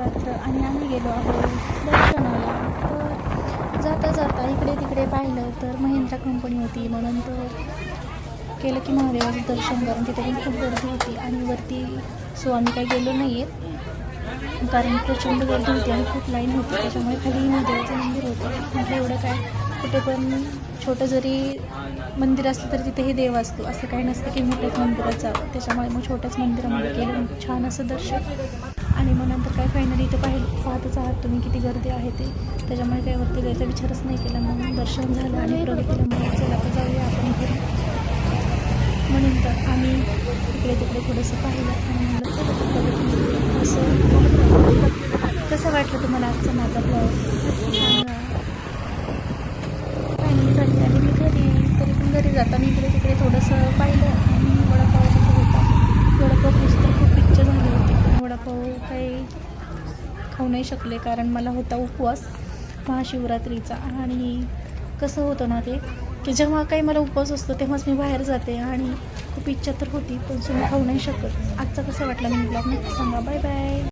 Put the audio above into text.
महाशिवरात्र आणि आम्ही गेलो आहोत दर्शनाला. तर जाता जाता इकडे तिकडे पाहिलं तर महिंद्रा कंपनी होती. म्हणून तर केलं की महादेवाचं दर्शन करून तिथे पण खूप गर्दी होती आणि वरती सो आम्ही काही गेलो नाही आहेत कारण प्रचंड गर्दी होती आणि खूप लाईन होती. त्याच्यामुळे खाली महादेवाचं मंदिर होतं. म्हटलं एवढं काय? कुठे पण छोटं जरी मंदिर असलं तरी तिथे हे देव असतो. असं काही नसतं की मोठ्याच मंदिरात जावं. त्याच्यामुळे मग छोट्याच मंदिरामध्ये केलं छान असं दर्शन. आणि मग नंतर काय फायनली इथं पाहिलं पाहतच आहात तुम्ही किती गर्दी आहे ते. त्याच्यामुळे काय वरती जायचा विचारच नाही केला. मग दर्शन झालं आणि प्रगतीला मग चला आता जाऊया आपण घरी मग नंतर आम्ही इकडे तिकडे थोडंसं पाहिलं आणि तर असं कसं वाटलं तुम्हाला आजचा माझा ब्लॉग सांगा फायनली झाली आणि मी घरी तरी पण घरी जाताना इकडे तिकडे थोडंसं पाहिलं आणि वडापाव खायची तर खूप इच्छा झाली होती पण वडापाव काही खाऊ नाही शकले कारण मला होता उपवास महाशिवरात्रीचा. आणि कसं होतं ना ते की जेव्हा काही मला उपवास असतो तेव्हाच मी बाहेर जाते आणि खूप इच्छा तर होती पण सुद्धा खाऊ नाही शकत. आजचा कसा वाटला मी ब्लॉग नक्की सांगा. Bye bye.